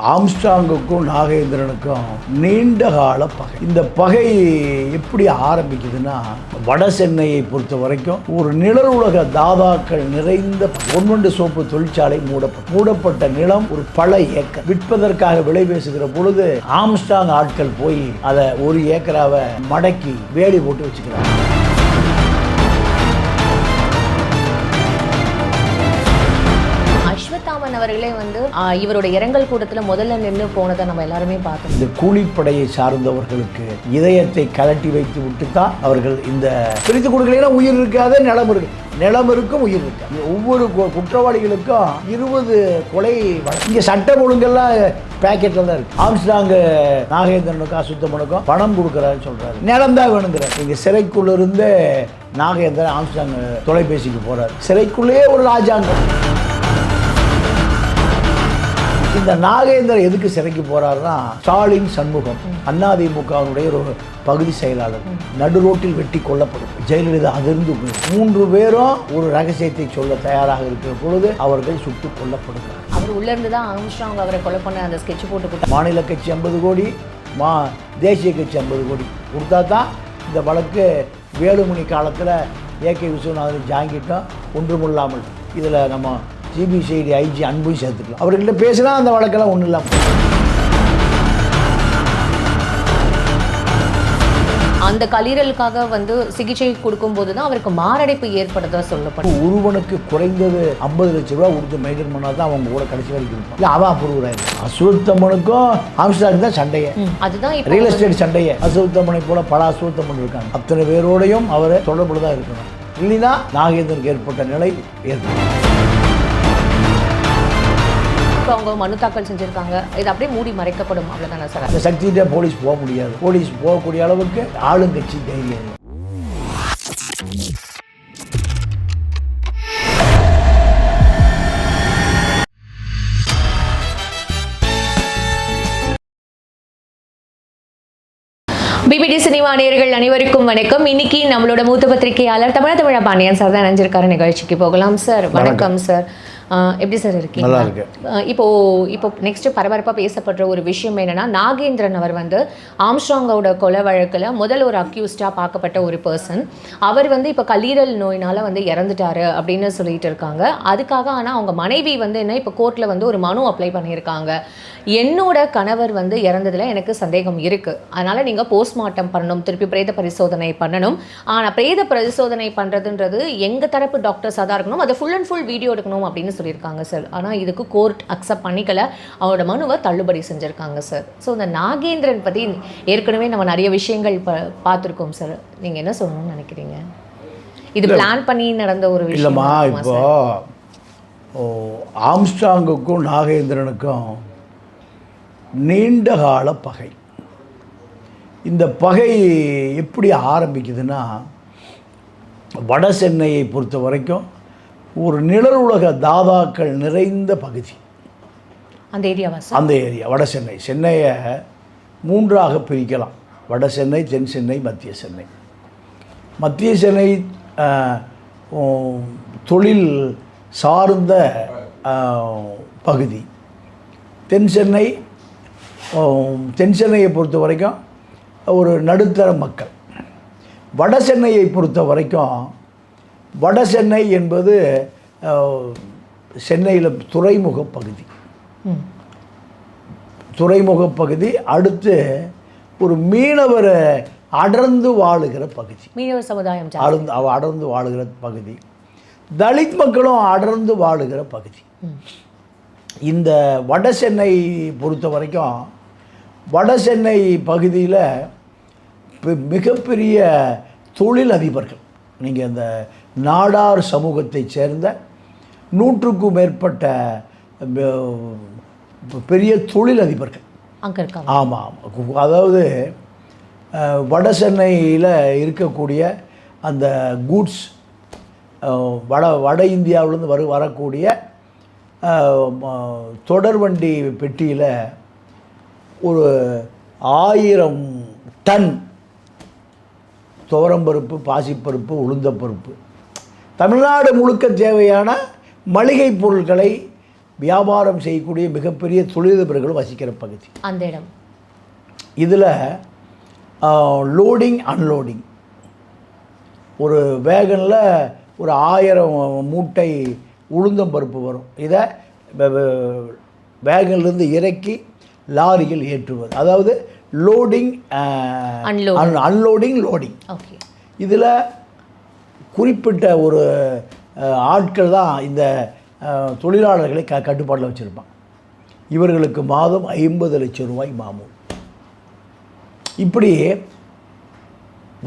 ஆம்ஸ்டாங்குக்கும் நாகேந்திரனுக்கும் நீண்ட கால பகை. இந்த பகை எப்படி ஆரம்பிக்குதுன்னா வட சென்னையை பொறுத்த வரைக்கும் ஒரு நிழல் உலக தாதாக்கள் நிறைந்த ஒன்வண்டு சோப்பு தொழிற்சாலை மூடப்பட்ட மூடப்பட்ட நிலம் ஒரு பல ஏக்கர். விற்பதற்காக விலை பேசுகிற பொழுது ஆம்ஸ்டாங் ஆட்கள் போய் அதை ஒரு ஏக்கராவை மடக்கி வேலி போட்டு வச்சுக்கிறாங்க. அவர்களே வந்து இவருடைய இவரோட இரங்கல் கூட்டத்தில் முதல்ல நின்று போனதை நம்ம எல்லாருமே பார்த்தோம் இந்த கூலிப்படையை சார்ந்தவர்களுக்கு இதயத்தை கலட்டி வைத்து விட்டு தான் அவர்கள் இந்த பிரித்து கொடுக்கலாம் உயிர் இருக்காத நிலம் இருக்கு. நிலம் இருக்கும் உயிர் இருக்கு ஒவ்வொரு கு- குற்றவாளிகளுக்கும் இருபது கொலை இங்கே இங்க சட்டம் ஒழுங்கெல்லாம் பேக்கெட்டில் தான் இருக்கு. ஆம்ஸ்டாங்கு நாகேந்திரனுக்கும் அசுத்தமனுக்கும் பணம் கொடுக்குறாருன்னு சொல்றாரு. நிலம் தான் வேணுங்கிறார். இங்க சிறைக்குள்ள இருந்து நாகேந்திரன் ஆம்ஸ்டாங் தொலைபேசிக்கு போறாரு. சிறைக்குள்ளேயே ஒரு ராஜாங்கம். இந்த நாகேந்தர் எதுக்கு சிறைக்கு போறாருன்னா ஸ்டாலின் சண்முகம் அதிமுகவினுடைய ஒரு பகுதி செயலாளர். நடு ரோட்டில் வெட்டி கொல்லப்படும். ஜெயலலிதா அதிர்ந்து மூன்று பேரும் ஒரு ரகசியத்தை சொல்ல தயாராக இருக்கிற பொழுது அவர்கள் சுட்டுக் கொல்லப்படுகிறார் அவர் உள்ள இருந்து தான் ஆம்ஸ்ட்ராங் அவரை கொலை பண்ண அந்த ஸ்கெட்ச் போட்டு மாநில கட்சி ஐம்பது கோடி மா தேசிய கட்சி ஐம்பது கோடி. கொடுத்தா தான் இந்த வழக்கு வேலுமணி காலத்தில் ஏகே விஸ்வநாதன் ஜாங்கிட்டோம். ஒன்றுமில்லாமல் இதில் நம்ம சிபிசிஐடி ஐஜி அன்பையும் சேர்த்துக்கலாம். அவர்கிட்ட பேசினா அந்த வழக்கெல்லாம் ஒன்றும் இல்லாமல் அந்த கல்லீரலுக்காக வந்து சிகிச்சை கொடுக்கும்போது தான் அவருக்கு மாரடைப்பு ஏற்பட்டதா சொல்லப்படும் ஒருவனுக்கு குறைந்தது ஐம்பது லட்ச ரூபா கொடுத்து மெயின்டைன் பண்ணால் தான் அவங்க கூட கடைசி வரைக்கும் இல்லை அவன் அப்ரூவராக அசுத்தம்மனுக்கும் ஆம்ஸ்டாக் தான் சண்டையே. அதுதான் ரியல் எஸ்டேட் சண்டையே. அசுத்தமனை போல பல அசுத்தமன் இருக்காங்க. அத்தனை பேரோடையும் அவர் தொடர்புல தான் இருக்கணும். இல்லைன்னா நாகேந்திரனுக்கு ஏற்பட்ட நிலை ஏற்படும். அவங்க மனு தாக்கல் செஞ்சிருக்காங்க. இது அப்படியே மூடி மறைக்கப்படும். அவ்வளவுதானே சார்? அந்த போலீஸ் போக முடியாது. போலீஸ் போகக்கூடிய அளவுக்கு ஆளுங்கட்சி தைரியம். இல்லை. பிபிடி சினிமா நேயர்கள் அனைவருக்கும் வணக்கம். இன்னைக்கு நம்மளோட மூத்த பத்திரிகையாளர் தமிழ தமிழ பாண்டியன் சார் தான் நினைஞ்சிருக்காரு நிகழ்ச்சிக்கு போகலாம் சார். வணக்கம். சார். எப்படி சார் இருக்கீங்க? நல்லா இருக்கு ஆஹ் இப்போ இப்போ நெக்ஸ்ட் பரபரப்பாக பேசப்படுற ஒரு விஷயம் என்னன்னா நாகேந்திரன் அவர் வந்து ஆம்ஸ்ட்ராங்கோட கொலை வழக்கில் முதல் ஒரு அக்யூஸ்டாக பார்க்கப்பட்ட ஒரு பர்சன் அவர் வந்து இப்போ கல்லீரல் நோயினால வந்து இறந்துட்டாரு அப்படின்னு சொல்லிட்டு இருக்காங்க. அதுக்காக ஆனால் அவங்க மனைவி வந்து என்ன இப்போ கோர்ட்டில் வந்து ஒரு மனு அப்ளை பண்ணியிருக்காங்க. என்னோட கணவர் வந்து இறந்ததுல எனக்கு சந்தேகம் இருக்கு. அதனால நீங்க போஸ்ட்மார்ட்டம் பண்ணணும் திருப்பி பிரேத பரிசோதனை பண்ணணும். ஆனா பிரேத பரிசோதனை பண்றதுன்றது எங்க தரப்பு டாக்டர்ஸாக தான் இருக்கணும் அதை ஃபுல் அண்ட் ஃபுல் வீடியோ எடுக்கணும் அப்படின்னு சொல்லியிருக்காங்க சார் ஆனா இதுக்கு கோர்ட் அக்செப்ட் பண்ணிக்கல. அவரோட மனுவை தள்ளுபடி செஞ்சிருக்காங்க சார் ஸோ இந்த நாகேந்திரன் பத்தி ஏற்கனவே நம்ம நிறைய விஷயங்கள் ப பார்த்துருக்கோம் சார் நீங்க என்ன சொல்லணும்னு நினைக்கிறீங்க? இது பிளான் பண்ணி நடந்த ஒரு விஷயம் இல்லைம்மா இப்போ ஆம்ஸ்டாங்குக்கும் நாகேந்திரனுக்கும் நீண்ட கால பகை. இந்த பகை எப்படி ஆரம்பிக்குதுன்னா வட சென்னையை பொறுத்த வரைக்கும் ஒரு நிழல் உலக தாதாக்கள் நிறைந்த பகுதி. அந்த ஏரியாவா அந்த ஏரியா வட சென்னை. சென்னையை மூன்றாக பிரிக்கலாம். வட சென்னை தென் சென்னை மத்திய சென்னை. மத்திய சென்னை தொழில் சார்ந்த பகுதி. தென் சென்னை தென் சென்னையை பொறுத்த வரைக்கும் ஒரு நடுத்தர மக்கள். வட சென்னையை பொறுத்த வரைக்கும் வட சென்னை என்பது சென்னையில் துறைமுக பகுதி. துறைமுக பகுதி அடுத்து ஒரு மீனவர் அடர்ந்து வாழுகிற பகுதி. மீனவர் சமுதாயம் அடர்ந்து அடர்ந்து வாழுகிற பகுதி. தலித் மக்களும் அடர்ந்து வாழுகிற பகுதி. இந்த வட சென்னை பொறுத்த வரைக்கும் வட சென்னை பகுதியில் மிகப்பெரிய தொழில் அதிபர்கள் நீங்கள் இந்த நாடார் சமூகத்தைச் சேர்ந்த நூற்றுக்கும் மேற்பட்ட பெரிய தொழில் அதிபர்கள் ஆமாம் அதாவது வட சென்னையில் இருக்கக்கூடிய அந்த கூட்ஸ் வட வட இந்தியாவிலேருந்து வரு வரக்கூடிய தொடர்வண்டி பெட்டியில் ஒரு ஆயிரம் டன் துவரம்பருப்பு பாசிப்பருப்பு உளுந்தப்பருப்பு. தமிழ்நாடு முழுக்க தேவையான மளிகை பொருட்களை வியாபாரம் செய்யக்கூடிய மிகப்பெரிய தொழிலதிபர்கள் வசிக்கிற பகுதி. அந்த இடம். இதில் லோடிங் அன்லோடிங் ஒரு வேகனில் ஒரு ஆயிரம் மூட்டை உளுந்தம் பருப்பு வரும். இதை வேகன்லேருந்து இறக்கி லாரியில் ஏற்றுவது. அதாவது லோடிங். அன்லோடிங் லோடிங் இதில் குறிப்பிட்ட ஒரு ஆட்கள் தான் இந்த தொழிலாளர்களை க கட்டுப்பாட்டில் வச்சுருப்பான் இவர்களுக்கு மாதம் ஐம்பது லட்சம் ரூபாய் மாமூல். இப்படி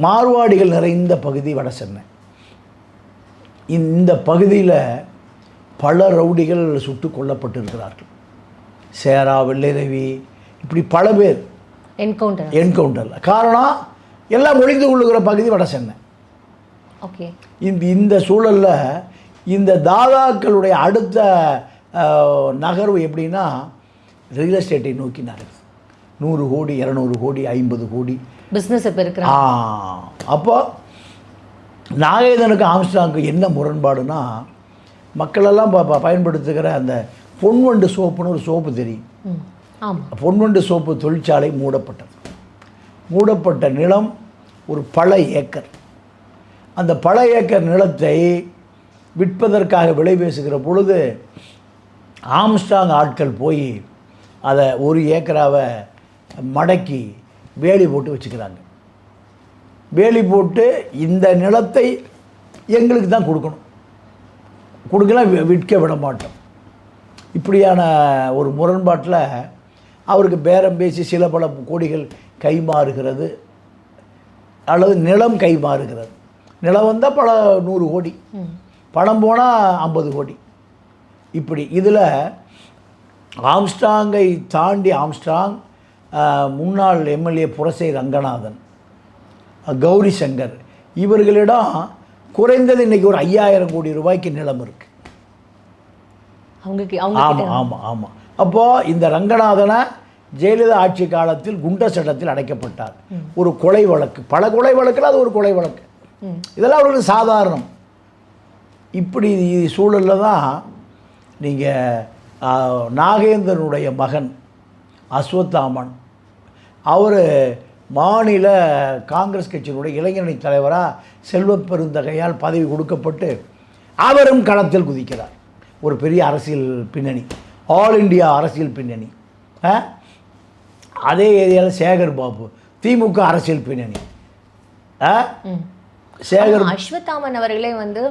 மார்வாடிகள் நிறைந்த பகுதி வட சென்னை. இந்த பகுதியில் பல ரவுடிகள் சுட்டு கொல்லப்பட்டிருக்கிறார்கள். சேரா வெள்ளைரவி இப்படி பல பேர். என்கவுண்டர் என்கவுண்டரில் காரணம் எல்லாம் ஒளிந்து கொள்ளுகிற பகுதி வட சென்னை. ஓகே இந்த இந்த சூழலில் இந்த தாதாக்களுடைய அடுத்த நகர்வு எப்படின்னா ரியல் எஸ்டேட்டை நோக்கி நகருது நூறு கோடி இரநூறு கோடி ஐம்பது கோடி. பிஸ்னஸ் இப்போ இருக்கிற ஆ அப்போ நாகேதனுக்கு ஆம்ஸ்டாங்க்கு என்ன முரண்பாடுனா மக்களெல்லாம் ப- பயன்படுத்துகிற அந்த பொன்வண்டு சோப்புன்னு ஒரு சோப்பு தெரியும். பொன்வண்டு சோப்பு தொழிற்சாலை மூடப்பட்டது. மூடப்பட்ட நிலம் ஒரு பல ஏக்கர். அந்த பல ஏக்கர் நிலத்தை விற்பதற்காக விலை பேசுகிற பொழுது ஆம்ஸ்டாங் ஆட்கள் போய் அதை ஒரு ஏக்கராவை மடக்கி வேலி போட்டு வச்சுக்கிறாங்க. வேலி போட்டு இந்த நிலத்தை எங்களுக்கு தான் கொடுக்கணும். கொடுக்கலாம் விற்க விட மாட்டோம். இப்படியான ஒரு முரண்பாட்டில் அவருக்கு பேரம் பேசி சில பல கோடிகள் கைமாறுகிறது அல்லது நிலம் கைமாறுகிறது. நிலம் வந்தால் பல நூறு கோடி. பணம் போனால் ஐம்பது கோடி. இப்படி இதில் ஆம்ஸ்டாங்கை தாண்டி ஆம்ஸ்டாங் முன்னாள் எம்எல்ஏ புரசை ரங்கநாதன் கௌரி சங்கர் இவர்களிடம் குறைந்தது இன்னைக்கு ஒரு ஐயாயிரம் கோடி ரூபாய்க்கு நிலம் இருக்குது அவங்க ஆமாம் ஆமாம் ஆமாம் அப்போது இந்த ரங்கநாதனை ஜெயலலிதா ஆட்சி காலத்தில் குண்ட சட்டத்தில் அடைக்கப்பட்டார். ஒரு கொலை வழக்கு. பல கொலை வழக்கில் அது ஒரு கொலை வழக்கு. இதெல்லாம் அவர்களுக்கு சாதாரணம். இப்படி சூழலில் தான் நீங்கள் நாகேந்திரனுடைய மகன் அஸ்வத்தாமன் அவர் மாநில காங்கிரஸ் கட்சியினுடைய இளைஞரணி தலைவராக செல்வப் பெருந்தகையால் பதவி கொடுக்கப்பட்டு அவரும் களத்தில் குதிக்கிறார். ஒரு பெரிய அரசியல் பின்னணி. ஆல் இந்தியா அரசியல் பின்னணி? அதே ஏரியாவில் சேகர் பாபு திமுக அரசியல் பின்னணி. சேகர் அஸ்வத்தாமன் அவர்களே வந்து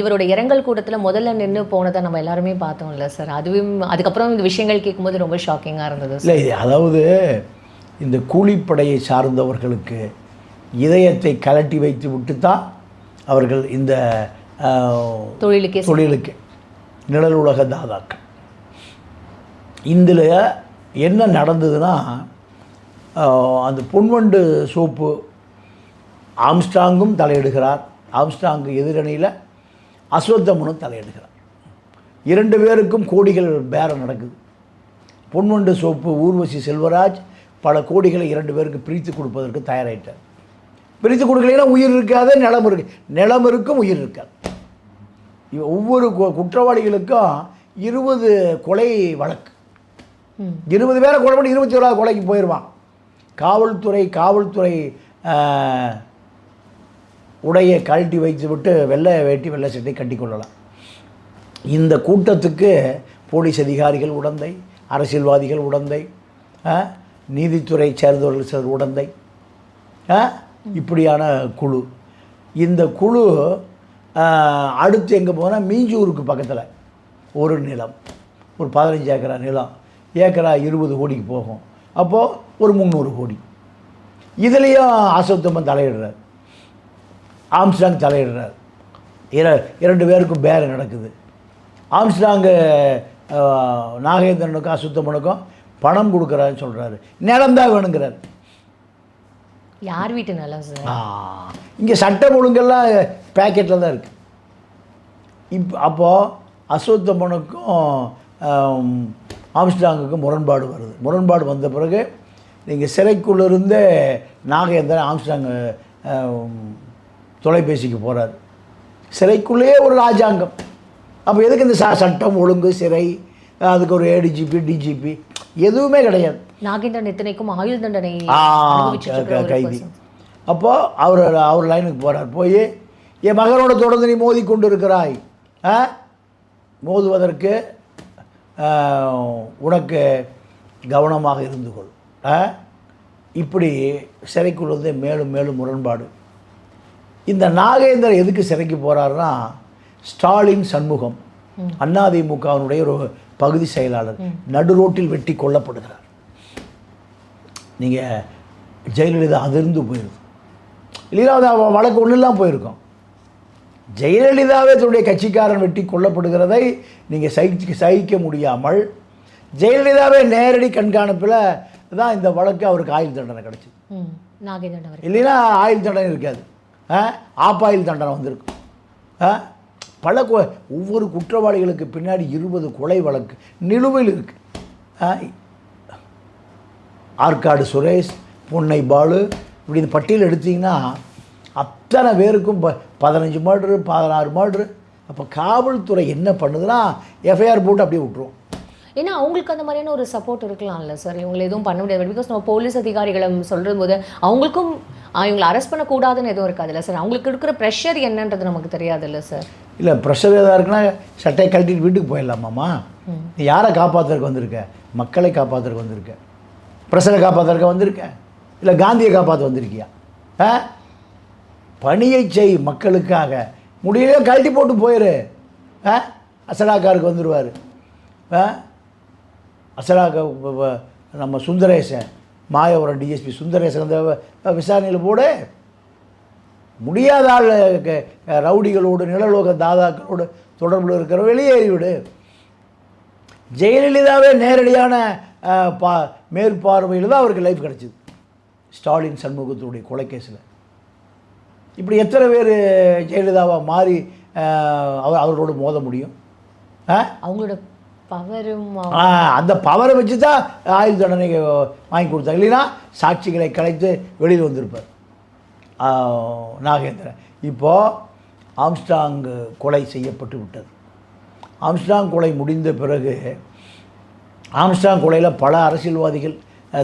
இவரோட இரங்கல் கூட்டத்துல முதல்ல நின்னு போனதை நம்ம எல்லாருமே பார்த்தோம்ல சார். அதுவும் அதுக்கப்புறம் இந்த விஷயங்கள் கேட்கும்போது ரொம்ப ஷாக்கிங்கா இருந்தது இல்லை அதாவது இந்த கூலிப்படையை சார்ந்தவர்களுக்கு இதயத்தை கலட்டி வைத்து விட்டு தான் அவர்கள் இந்த தொழிலுக்கே தொழிலுக்கு நிழல் உலக தாதாக்கள் இதில் என்ன நடந்ததுன்னா அந்த பொன்வண்டு சோப்பு ஆம்ஸ்டாங்கும் தலையிடுகிறார். ஆம்ஸ்டாங்கு எதிரணியில் அஸ்வத்தமனும் தலையிடுகிறார். இரண்டு பேருக்கும் கோடிகள் பேரம் நடக்குது. பொன்வண்டு சோப்பு ஊர்வசி செல்வராஜ் பல கோடிகளை இரண்டு பேருக்கு பிரித்து கொடுப்பதற்கு தயாராகிட்டார் பிரித்து கொடுக்கலைன்னா உயிர் இருக்காது நிலம் இருக்கு. நிலம் இருக்கும் உயிர் இருக்காது. ஒவ்வொரு குற்றவாளிகளுக்கும் இருபது கொலை வழக்கு. இருபது பேரை கொலை பண்ணி இருபத்தி ஓராவது கொலைக்கு போயிடுவான் காவல்துறை காவல்துறை உடையை கழட்டி வைத்து விட்டு வெள்ளை வேட்டி வெள்ளை சட்டை கட்டி கொள்ளலாம். இந்த கூட்டத்துக்கு போலீஸ் அதிகாரிகள் உடந்தை அரசியல்வாதிகள் உடந்தை நீதித்துறை சேர்ந்தவர்கள் சிலர் உடந்தை இப்படியான குழு. இந்த குழு அடுத்து எங்கே போனால் மீஞ்சூருக்கு பக்கத்தில். ஒரு நிலம் ஒரு பதினஞ்சு ஏக்கரா நிலம் ஏக்கரா இருபது கோடிக்கு போகும். அப்போது ஒரு முந்நூறு கோடி. இதுலேயும் அசோத்தம்மன் தலையிடுறார். ஆம்ஸ்டாங் தலையிடுறார். இர இரண்டு பேருக்கும் பேரம் நடக்குது. ஆம்ஸ்டாங்கு நாகேந்திரனுக்கும் அசுத்தமனுக்கும் பணம் கொடுக்குறாருன்னு சொல்கிறாரு நிலம் தான் வேணுங்கிறார். யார் வீட்டு நிலம் சார் இங்கே சட்டம் ஒழுங்கெல்லாம் பேக்கெட்டில் தான் இருக்குது இப் அப்போது அசோத்தமனுக்கும் ஆம்ஸ்டாங்குக்கும் முரண்பாடு வருது. முரண்பாடு வந்த பிறகு நீங்கள் சிறைக்குள்ளிருந்தே நாகேந்திரன் ஆம்ஸ்டாங் தொலைபேசிக்கு போகிறார் சிறைக்குள்ளேயே ஒரு ராஜாங்கம். அப்போ எதுக்கு இந்த ச சட்டம் ஒழுங்கு சிறை அதுக்கு ஒரு ஏடிஜிபி டிஜிபி எதுவுமே கிடையாது. நாகேந்திரன் இத்தனைக்கும் ஆயுள் தண்டனை கைதி. அப்போது அவர் அவர் லைனுக்கு போகிறார் போய் என் மகனோட தொடர்ந்து நீ மோதி கொண்டு இருக்கிறாய் மோதுவதற்கு உனக்கு கவனமாக இருந்து கொள். இப்படி சிறைக்குள் வந்து மேலும் மேலும் முரண்பாடு. இந்த நாகேந்தர் எதுக்கு சிறைக்கு போகிறாருன்னா ஸ்டாலின் சண்முகம் அதிமுகவினுடைய ஒரு பகுதி செயலாளர் நடு ரோட்டில் வெட்டி கொல்லப்படுகிறார். நீங்கள் ஜெயலலிதா அதிர்ந்து போயிருது இல்லைன்னா அது அவ- வழக்கு ஒன்றுலாம் போயிருக்கோம். ஜெயலலிதாவே தன்னுடைய கட்சிக்காரன் வெட்டி கொல்லப்படுகிறதை நீங்கள் சகிக்க சகிக்க முடியாமல் ஜெயலலிதாவே நேரடி கண்காணிப்பில் தான் இந்த வழக்கு அவருக்கு ஆயுள் தண்டனை கிடச்சிது இல்லைன்னா ஆயுள் தண்டனை இருக்காது. ஆ ஆப்பாயுள் தண்டனை வந்திருக்கும். பல ஒவ்வொரு குற்றவாளிகளுக்கு பின்னாடி இருபது கொலை வழக்கு நிலுவையில் இருக்கு. ஆ ஆற்காடு சுரேஷ் பொன்னை பாலு இப்படி இந்த பட்டியல் எடுத்தீங்கன்னா அத்தனை பேருக்கும் ப பதினஞ்சு மர்டரு பதினாறு மர்டரு அப்போ காவல்துறை என்ன பண்ணுதுன்னா எஃப்ஐஆர் போட்டு அப்படியே விட்டுருவோம் ஏன்னா அவங்களுக்கு அந்த மாதிரியான ஒரு சப்போர்ட் இருக்கலாம்ல சார் இவங்களை எதுவும் பண்ண முடியாது. பிகாஸ் நம்ம போலீஸ் அதிகாரிகளை சொல்கிற போது அவங்களுக்கும் இவங்களை அரெஸ்ட் பண்ணக்கூடாதுன்னு எதுவும் இருக்காதுல்ல சார் அவங்களுக்கு இருக்கிற ப்ரெஷர் என்னன்றது நமக்கு தெரியாதுல்ல சார் இல்லை ப்ரெஷர் எதாக இருக்குன்னா சட்டையை கழட்டிட்டு வீட்டுக்கு போயிடலாமாம்மா? நீ யாரை காப்பாற்றுறதுக்கு வந்திருக்க? மக்களை காப்பாற்றுறதுக்கு வந்திருக்க. பிரசனை காப்பாற்றுறக்க வந்திருக்கேன் இல்லை காந்தியை காப்பாற்ற வந்திருக்கியா? ஆ? பணியை செய் மக்களுக்காக. முடியல கழட்டி போட்டு போயிரு. ஆ? அசலாக்காருக்கு வந்துடுவார் ஆ? அசலாக்கா நம்ம சுந்தரேசன் மாயவரம் டிஎஸ்பி சுந்தரேசன் அந்த விசாரணையில் போடு. முடியாத ஆள் க- ரவுடிகளோடு நிலலோக தாதாக்களோடு தொடர்பில் இருக்கிற வெளியேறிவிடு. ஜெயலலிதாவே நேரடியான பா மேற்பார்வையில் தான் அவருக்கு லைஃப் கிடச்சிது. ஸ்டாலின் சண்முகத்துடைய கொலைக்கேஸில் இப்படி எத்தனை பேர் ஜெயலலிதாவை மாறி அவர் அவர்களோடு மோத முடியும்? அவங்களோட பவரும் அந்த பவரை வச்சு தான் ஆயுள் தண்டனை வாங்கி கொடுத்தாங்க. இல்லைன்னா சாட்சிகளை கலைத்து வெளியில் வந்திருப்பார். நாகேந்திரன். இப்போது ஆம்ஸ்டாங் கொலை செய்யப்பட்டு விட்டது. ஆம்ஸ்டாங் கொலை முடிந்த பிறகு ஆம்ஸ்டாங் கொலையில் பல அரசியல்வாதிகள்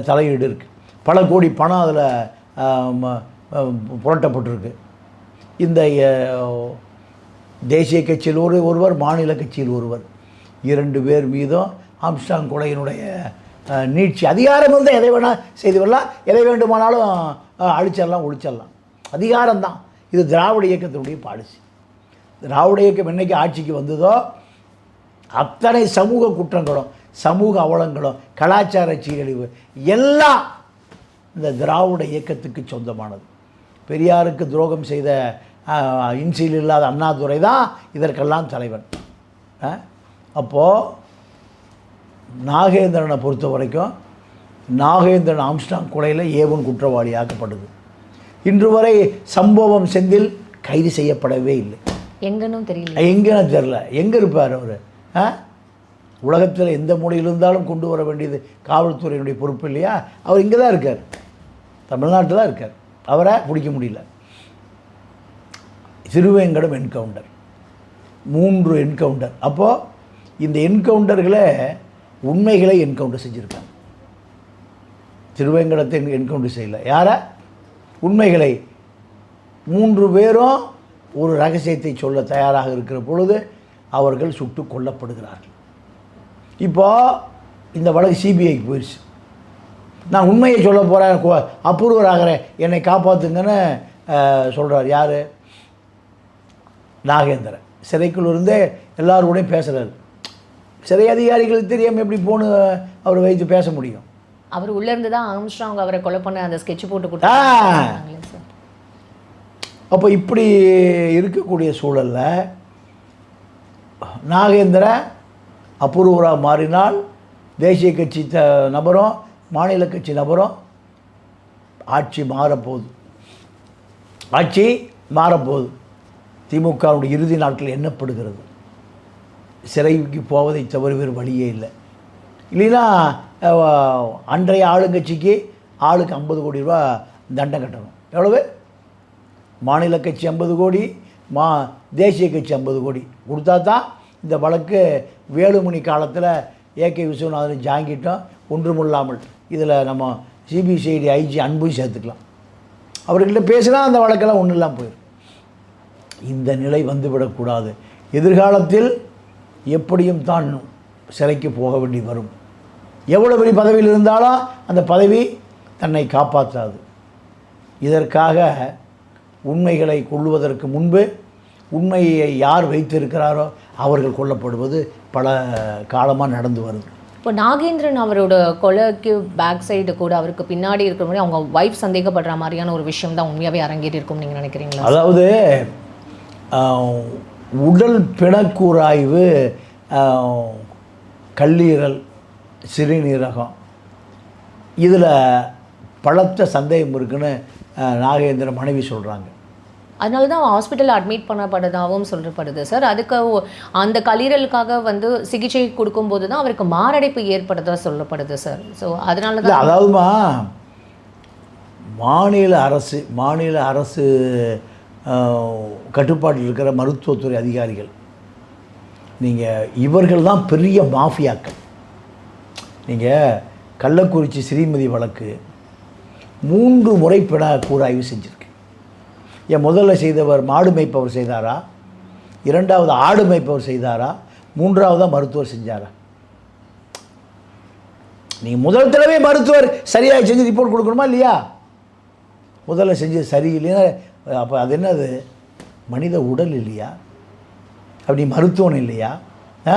தலையீடு இருக்குது பல கோடி பணம் அதில் புரட்டப்பட்டிருக்கு. இந்த தேசிய கட்சியில் ஒரு ஒருவர் மாநில கட்சியில் ஒருவர். இரண்டு பேர் மீதும் ஆம்ஸ்டாங் கொலையினுடைய நீட்சி அதிகாரம் இருந்தால் எதை வேணால் செய்து வரலாம் எதை வேண்டுமானாலும் அழிச்சிடலாம் ஒழிச்சிடலாம். அதிகாரம்தான் இது திராவிட இயக்கத்தினுடைய பாலிசி. திராவிட இயக்கம் இன்றைக்கி ஆட்சிக்கு வந்ததோ அத்தனை சமூக குற்றங்களும் சமூக அவலங்களும் கலாச்சார சீரழிவு எல்லாம் இந்த திராவிட இயக்கத்துக்கு சொந்தமானது. பெரியாருக்கு துரோகம் செய்த இன்சியில் இல்லாத அண்ணாதுரை தான் இதற்கெல்லாம் தலைவன். அப்போது நாகேந்திரனை பொறுத்த வரைக்கும் நாகேந்திரன் ஆம்ஸ்டாங் கொலையில் ஏவன் குற்றவாளி ஆக்கப்படுது இன்று வரை சம்பவம் செந்தில் கைது செய்யப்படவே இல்லை. எங்கன்னும் தெரியல. எங்கேன்னு தெரில எங்கே இருப்பார் அவர்? ஆ? உலகத்தில் எந்த மூலையில் இருந்தாலும் கொண்டு வர வேண்டியது காவல்துறையினுடைய பொறுப்பு இல்லையா? அவர் இங்கே தான் இருக்கார். தமிழ்நாட்டில் தான் இருக்கார். அவரை பிடிக்க முடியல. சிறுவேங்கடம் என்கவுண்டர். மூன்று என்கவுண்டர். அப்போது இந்த என்கவுண்டர்களை உண்மைகளை என்கவுண்டர் செஞ்சுருக்காங்க. திருவேங்கடத்தை என்கவுண்டர் செய்யல. யாரை? உண்மைகளை. மூன்று பேரும் ஒரு ரகசியத்தை சொல்ல தயாராக இருக்கிற பொழுது அவர்கள் சுட்டு கொல்லப்படுகிறார்கள். இப்போ இந்த வழக்கு சிபிஐக்கு போயிடுச்சு நான் உண்மையை சொல்ல போகிறேன் அப்ரூவராகிறேன். என்னை காப்பாற்றுங்கன்னு சொல்கிறார் யார்? நாகேந்திரன். சிறைக்குள் இருந்தே எல்லாரோடையும் பேசுகிறாரு சிறை அதிகாரிகளுக்கு தெரியாமல் எப்படி போன்னு அவர் வைத்து பேச முடியும். அவர் உள்ள இருந்து தான் ஆம்ஸ்ட்ராங் அவரை கொலை பண்ண அந்த ஸ்கெட்ச் போட்டு சார். அப்போ இப்படி இருக்கக்கூடிய சூழலில் நாகேந்திரன் அப்ரூவராக மாறினால் தேசிய கட்சி த நபரும் மாநில கட்சி நபரும் ஆட்சி மாறப்போகுது. ஆட்சி மாறப்போகுது. திமுகவுடைய இறுதி நாட்கள் எண்ணப்படுகிறது. சிறைக்கு போவதை தவிர வேறு வழியே இல்லை. இல்லைன்னா அன்றைய ஆளுங்கட்சிக்கு ஆளுக்கு ஐம்பது கோடி ரூபா தண்டம் கட்டணும். எவ்வளவு? மாநில கட்சி ஐம்பது கோடி மா தேசிய கட்சி ஐம்பது கோடி. கொடுத்தா தான் இந்த வழக்கு வேலுமணி காலத்தில் ஏகே விஸ்வநாதன் ஜாங்கிட்டும் ஒன்றுமில்லாமல். இதில் நம்ம சிபிசிஐடி ஐஜி அன்பும் சேர்த்துக்கலாம். அவர்கிட்ட பேசினா அந்த வழக்கெல்லாம் ஒன்றும் இல்லாமல் போயிடும் இந்த நிலை வந்துவிடக்கூடாது எதிர்காலத்தில் எப்படியும் தான் சிறைக்கு போக வேண்டி வரும். எவ்வளோ பெரிய பதவியில் இருந்தாலும் அந்த பதவி தன்னை காப்பாற்றாது. இதற்காக உண்மைகளை கொள்ளுவதற்கு முன்பு உண்மையை யார் வைத்திருக்கிறாரோ அவர்கள் கொல்லப்படுவது பல காலமாக நடந்து வருது. இப்போ நாகேந்திரன் அவரோட கொலைக்கு பேக் சைடு கூட அவருக்கு பின்னாடி இருக்கிற மாதிரி அவங்க ஒய்ஃப் சந்தேகப்படுற மாதிரியான ஒரு விஷயம் தான் உண்மையாவே அரங்கேறி இருக்கும் நீங்க நினைக்கிறீங்களா? அதாவது உடல் பிணக்கூறாய்வு ஆஹ், கல்லீரல் சிறுநீரகம் இதில் பலத்த சந்தேகம் இருக்குன்னு நாகேந்திர மனைவி சொல்கிறாங்க அதனால தான் ஹாஸ்பிட்டல் அட்மிட் பண்ணப்பட்டதாகவும் சொல்லப்படுது சார் அதுக்கு அந்த கல்லீரலுக்காக வந்து சிகிச்சை கொடுக்கும்போது தான் அவருக்கு மாரடைப்பு ஏற்படுறதா சொல்லப்படுது சார் ஸோ அதனால தான் அதாவதுமா மாநில அரசு மாநில அரசு கட்டுப்பாட்டில் இருக்கிற மருத்துவத்துறை அதிகாரிகள் நீங்கள் இவர்கள் தான் பெரிய மாஃபியாக்கள். நீங்கள் கள்ளக்குறிச்சி ஸ்ரீமதி வழக்கு மூன்று முறை பிண கூறாய்வு செஞ்சுருக்கு என் முதல்ல செய்தவர் மாடு மேய்ப்பவர் செய்தாரா? இரண்டாவது ஆடு மேய்ப்பவர் செய்தாரா? மூன்றாவதாக மருத்துவர் செஞ்சாரா? நீங்கள் முதல் தடவை மருத்துவர் சரியாக செஞ்சு ரிப்போர்ட் கொடுக்கணுமா இல்லையா? முதல்ல செஞ்சது சரியில்லைன்னா அப்போ அது என்னது? மனித உடல் இல்லையா? அப்படி மருத்துவம் இல்லையா? ஆ?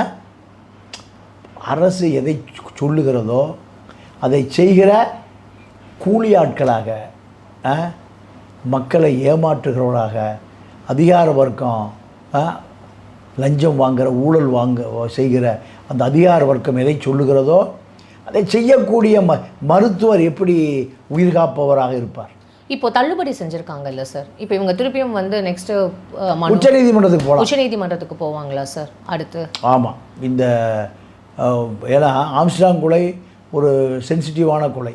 அரசு எதை சொல்லுகிறதோ அதை செய்கிற கூலி ஆட்களாக ஆ? மக்களை ஏமாற்றுகிறவர்களாக அதிகார வர்க்கம்? லஞ்சம் வாங்குற ஊழல் வாங்க செய்கிற அந்த அதிகார வர்க்கம் எதை சொல்லுகிறதோ அதை செய்யக்கூடிய ம மருத்துவர் எப்படி உயிர் காப்பவராக இருப்பார்? இப்போ தள்ளுபடி செஞ்சிருக்காங்கல்ல சார் இப்போ இவங்க திருப்பியும் வந்து நெக்ஸ்ட் மனு உச்சநீதிமன்றத்துக்கு போகலாம். உச்சநீதிமன்றத்துக்கு போவாங்களா சார் அடுத்து. ஆமாம் இந்த ஏன்னா ஆம்ஸ்டாங் கொலை ஒரு சென்சிட்டிவான கொலை.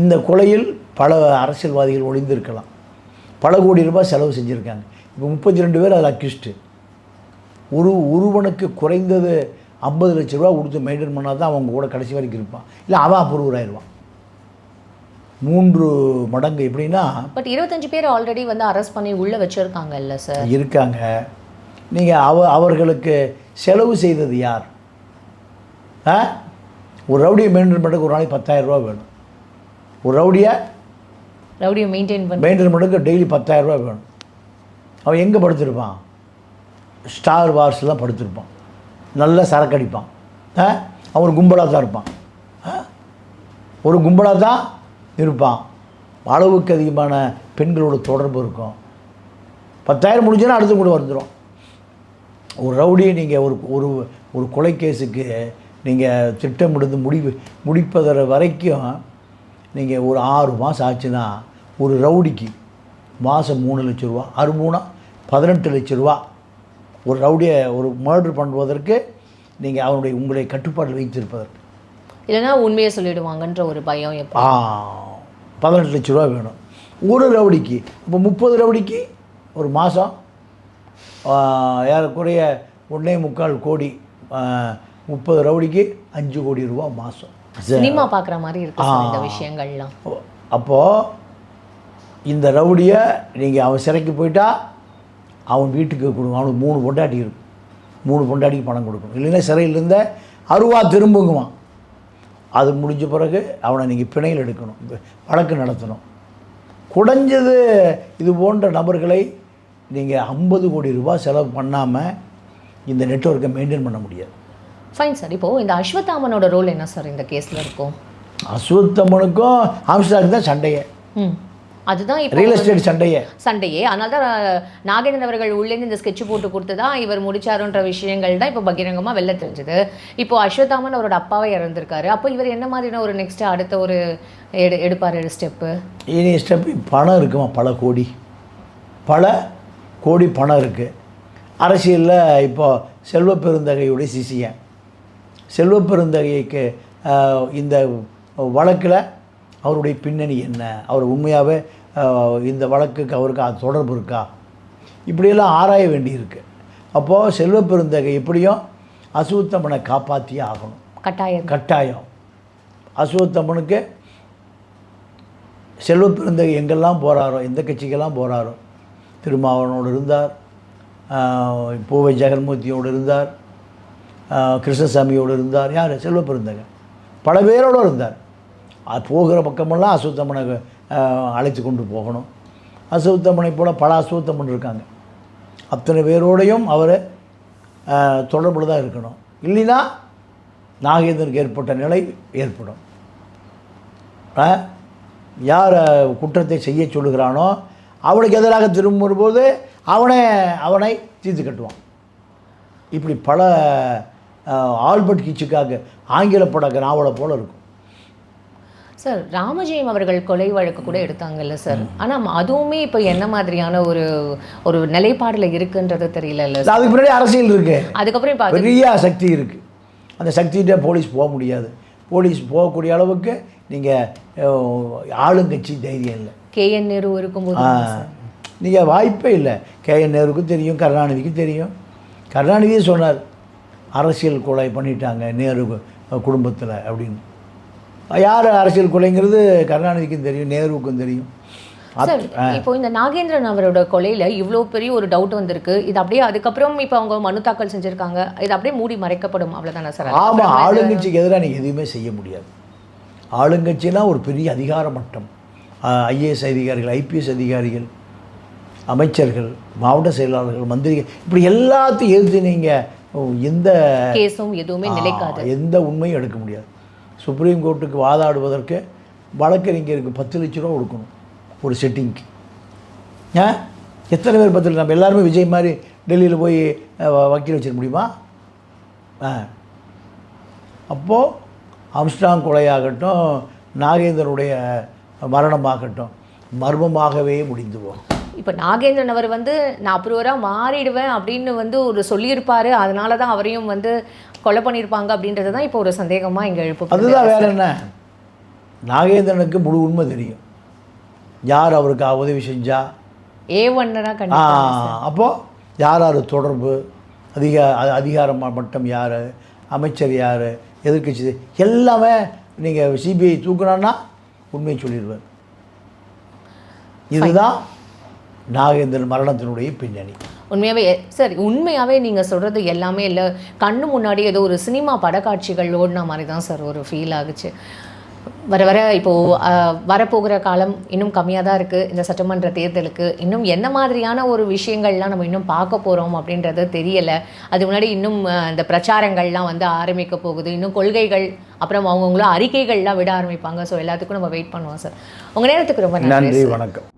இந்த கொலையில் பல அரசியல்வாதிகள் ஒளிந்திருக்கலாம். பல கோடி ரூபாய் செலவு செஞ்சுருக்காங்க. இப்போ முப்பத்தி ரெண்டு பேர் அதில் அக்யூஸ்டு ஒரு ஒருவனுக்கு குறைந்தது ஐம்பது லட்ச ரூபா கொடுத்து மெயின்டைன் பண்ணால் தான் அவங்க கூட கடைசி வரைக்கும் இருப்பான். இல்லை அவன் அப்ரூவர் ஆயிடுவான் மூன்று மடங்கு எப்படின்னா பட் இருபத்தஞ்சு பேர் ஆல்ரெடி வந்து அரெஸ்ட் பண்ணி உள்ள வச்சிருக்காங்கல்ல சார் இருக்காங்க. நீங்கள் அவ அவர்களுக்கு செலவு செய்தது யார்? ஆ? ஒரு ரவுடியை மெயின்டைன் பண்ணுறதுக்கு ஒரு நாளைக்கு பத்தாயிரம் ரூபா வேணும். ஒரு ரவுடியை ரவுடியை மெயின்டைன் பண்ண. மெயின்டைன் பண்ணுறதுக்கு டெய்லி பத்தாயிரம் ரூபா வேணும். அவன் எங்கே படுத்திருப்பான்? ஸ்டார் வார்ஸ்லாம் படுத்திருப்பான். நல்லா சரக்கு அடிப்பான். ஆ? அவன் ஒரு கும்பலாக தான் இருப்பான். ஆ? ஒரு கும்பலாக தான் இருப்பான். அளவுக்கு அதிகமான பெண்களோட தொடர்பு இருக்கும். பத்தாயிரம் முடிஞ்சுன்னா அடுத்து கூட வந்துடும் ஒரு ரவுடியை நீங்கள் ஒரு ஒரு ஒரு கொலை கேஸுக்கு நீங்கள் திட்டமிடுந்து முடிவு முடிப்பதற வரைக்கும் நீங்கள் ஒரு ஆறு மாதம் ஆச்சுன்னா ஒரு ரவுடிக்கு மாதம் மூணு லட்ச ரூபா ஆறு மூணா பதினெட்டு லட்ச ரூபா. ஒரு ரவுடியை ஒரு மர்டர் பண்ணுவதற்கு நீங்கள் அவனுடைய உங்களை கட்டுப்பாட்டில் வைத்திருப்பதற்கு. இல்லைன்னா உண்மையை சொல்லிடுவாங்கன்ற ஒரு பயம் ஆ பதினெட்டு லட்ச ரூபா வேணும். ஒரு ரவுடிக்கு இப்போ முப்பது ரவுடிக்கு ஒரு மாதம் ஏறக்குறைய ஒன்றே முக்கால் கோடி முப்பது ரவுடிக்கு அஞ்சு கோடி ரூபா மாதம் சினிமா பார்க்குற மாதிரி இருக்கு இந்த விஷயங்கள்லாம். அப்போது இந்த ரவுடியை நீங்கள் அவன் சிறைக்கு போயிட்டா அவன் வீட்டுக்கு கொடுங்க. அவனுக்கு மூணு பொண்டாட்டி இருக்கு மூணு பொண்டாட்டிக்கு பணம் கொடுக்கணும். இல்லைன்னா சிறையில் இருந்த அருவா திரும்புங்குவான். அது முடிஞ்ச பிறகு அவனை நீங்கள் பிணையில் எடுக்கணும். வழக்கு நடத்தணும். குறைஞ்சது இது போன்ற நபர்களை நீங்கள் ஐம்பது கோடி ரூபாய் செலவு பண்ணாமல் இந்த நெட்வொர்க்கை மெயின்டைன் பண்ண முடியாது. ஃபைன் சார் இப்போ இந்த அஸ்வத்தாமனோட ரோல் என்ன சார் இந்த கேஸ்ல இருக்கும்? அஸ்வத்தம்மனுக்கும் ஆம்ஸ்டாக்கு தான் சண்டையே. ம். அதுதான் இப்போ ரியல் எஸ்டேட் சண்டையே. சண்டையே. அதனால தான் நாகேந்திரன் அவர்கள் உள்ளேருந்து இந்த ஸ்கெட்ச் போட்டு கொடுத்து தான் இவர் முடிச்சாருன்ற விஷயங்கள் தான் இப்போ பகிரங்கமாக வெளில தெரிஞ்சுது. இப்போ அஸ்வத்தாமன் அவரோட அப்பாவே இறந்திருக்காரு. அப்போ இவர் என்ன மாதிரியான ஒரு நெக்ஸ்ட் அடுத்த ஒரு எடு எடுப்பார் ஸ்டெப்பு இனி ஸ்டெப் பணம் இருக்குமா? பல கோடி. பல கோடி பணம் இருக்குது அரசியலில் இப்போ செல்வ பெருந்தகையுடைய சிசியன். செல்வ பெருந்தகைக்கு இந்த வழக்கில் அவருடைய பின்னணி என்ன? அவர் உண்மையாகவே இந்த வழக்குக்கு அவருக்கு அது தொடர்பு இருக்கா? இப்படியெல்லாம் ஆராய வேண்டியிருக்கு. அப்போது செல்வ பெருந்தகை எப்படியும் அசுத்தமனை காப்பாற்றியே ஆகணும். கட்டாயம். கட்டாயம். அசுவத்தம்மனுக்கு செல்வ பிறந்தகை எங்கெல்லாம் போகிறாரோ எந்த கட்சிக்கெல்லாம் போகிறாரோ திருமாவளவனோடு இருந்தார் பூவை ஜெகன்மூர்த்தியோடு இருந்தார் கிருஷ்ணசாமியோடு இருந்தார் யார்? செல்வ பிறந்தகை பல பேரோடு இருந்தார். அது போகிற பக்கமெல்லாம் அசுத்தம்மனை அழைத்து கொண்டு போகணும். அசுத்தம்மனை போல் பல அசுத்தம்மன் இருக்காங்க அத்தனை பேரோடையும் அவர் தொடர்பில் தான் இருக்கணும். இல்லைன்னா நாகேந்திரனுக்கு ஏற்பட்ட நிலை ஏற்படும். யார் குற்றத்தை செய்ய சொல்லுகிறானோ அவனுக்கு எதிராக திரும்பும்போது அவனை அவனை தீர்த்து கட்டுவான். இப்படி பல ஆல்பர்ட் கிச்சுக்காக ஆங்கில பட நாவலை போல் இருக்கும். சார் ராமஜெயம் அவர்கள் கொலை வழக்கு கூட எடுத்தாங்கல்ல சார். ஆனா அதுவுமே இப்போ என்ன மாதிரியான ஒரு ஒரு நிலைப்பாடுல இருக்குன்றது தெரியல சார் அதுக்கு பின்னாடி அரசியல் இருக்கு. அதுக்கப்புறம் இப்போ பெரிய சக்தி இருக்குது அந்த சக்திகிட்ட போலீஸ் போக முடியாது. போலீஸ் போகக்கூடிய அளவுக்கு நீங்கள் ஆளுங்கட்சி தைரியம் இல்லை. கேஎன் நேரு இருக்கும்போது நீங்கள் வாய்ப்பே இல்லை. கேஎன் நேருக்கும் தெரியும் கருணாநிதிக்கும் தெரியும். கருணாநிதியே சொன்னார் அரசியல் கொலை பண்ணிட்டாங்க நேரு குடும்பத்தில் அப்படின்னு. யார் அரசியல் கொலைங்கிறது கருணாநிதிக்கும் தெரியும் நேருவுக்கும் தெரியும். சார் இப்போ இந்த நாகேந்திரன் அவரோட கொலையில இவ்வளோ பெரிய ஒரு டவுட் வந்திருக்கு. இது அப்படியே அதுக்கப்புறம் இப்போ அவங்க மனு தாக்கல் செஞ்சிருக்காங்க. இது அப்படியே மூடி மறைக்கப்படும். அவ்வளவுதானே சார் ஆமாம் ஆளுங்கட்சிக்கு எதிராக நீங்கள் எதுவுமே செய்ய முடியாது. ஆளுங்கட்சினா ஒரு பெரிய அதிகார மட்டம். ஐஏஎஸ் அதிகாரிகள் ஐபிஎஸ் அதிகாரிகள் அமைச்சர்கள் மாவட்ட செயலாளர்கள் மந்திரிகள் இப்படி எல்லாத்தையும் எதிர்த்து நீங்கள் எந்த கேஸும் எதுவுமே நிலைக்காது. எந்த உண்மையும் எடுக்க முடியாது. சுப்ரீம் கோர்ட்டுக்கு வாதாடுவதற்கு வழக்கறிஞருக்கு பத்து லட்ச ரூபா கொடுக்கணும் ஒரு செட்டிங்க்கு ஏன் எத்தனை பேர் பத்து நம்ம எல்லாருமே விஜய் மாதிரி டெல்லியில் போய் வக்கீல் வச்சிட முடியுமா? ஆ. அப்போது அம்ஸ்டாங் கொலையாகட்டும் நாகேந்திரனுடைய மரணமாகட்டும் மர்மமாகவே முடிந்து போகும் இப்போ நாகேந்திரன் அவர் வந்து நான் அப்ரூவராக மாறிடுவேன் அப்படின்னு வந்து ஒரு சொல்லியிருப்பார். அதனால தான் அவரையும் வந்து கொலை பண்ணியிருப்பாங்க அப்படின்றது தான் இப்போ ஒரு சந்தேகமாக இங்கே எழுப்பு அதுதான் வேற என்ன? நாகேந்திரனுக்கு முழு உண்மை தெரியும். யார் அவருக்கு உதவி செஞ்சா? ஏ கண்டிப்பாக அப்போது யார் யார் தொடர்பு? அதிக அ- அதிகார ம- மட்டம் யார்? அமைச்சர் யார்? எதிர்க்கட்சி எல்லாமே நீங்கள் சிபிஐ தூக்குனான்னா உண்மையை சொல்லிடுவார். இதுதான் நாகேந்திரன் மரணத்தினுடைய பின்னணி. உண்மையாகவே சார் உண்மையாகவே நீங்கள் சொல்கிறது எல்லாமே இல்லை. கண்ணு முன்னாடி ஏதோ ஒரு சினிமா படக்காட்சிகள் ஓடின மாதிரி தான் சார் ஒரு ஃபீல் ஆகுச்சு. வர வர இப்போது வரப்போகிற காலம் இன்னும் கம்மியாக தான் இருக்குது இந்த சட்டமன்ற தேர்தலுக்கு இன்னும் என்ன மாதிரியான ஒரு விஷயங்கள்லாம் நம்ம இன்னும் பார்க்க போகிறோம் அப்படின்றது தெரியலை. அது முன்னாடி இன்னும் இந்த பிரச்சாரங்கள்லாம் வந்து ஆரம்பிக்க போகுது. இன்னும் கொள்கைகள் அப்புறம் அவங்கவுங்களும் அறிக்கைகள்லாம் விட ஆரம்பிப்பாங்க. ஸோ எல்லாத்துக்கும் நம்ம வெயிட் பண்ணுவோம் சார். உங்கள் நேரத்துக்கு ரொம்ப நன்றி வணக்கம்.